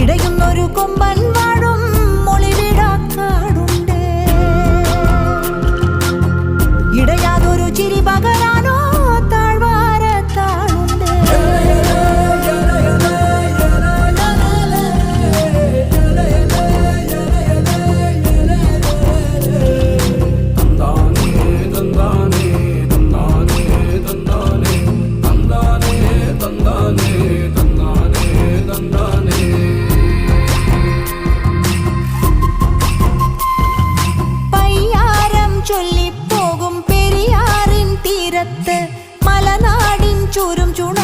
ഇടയുന്നൊരു കൊമ്പൻ വാഴും മൊളിവിടാക്കാടുണ്ട്. ഇടയാതൊരു ചിരി പകരാനും ചൂരും ചുണ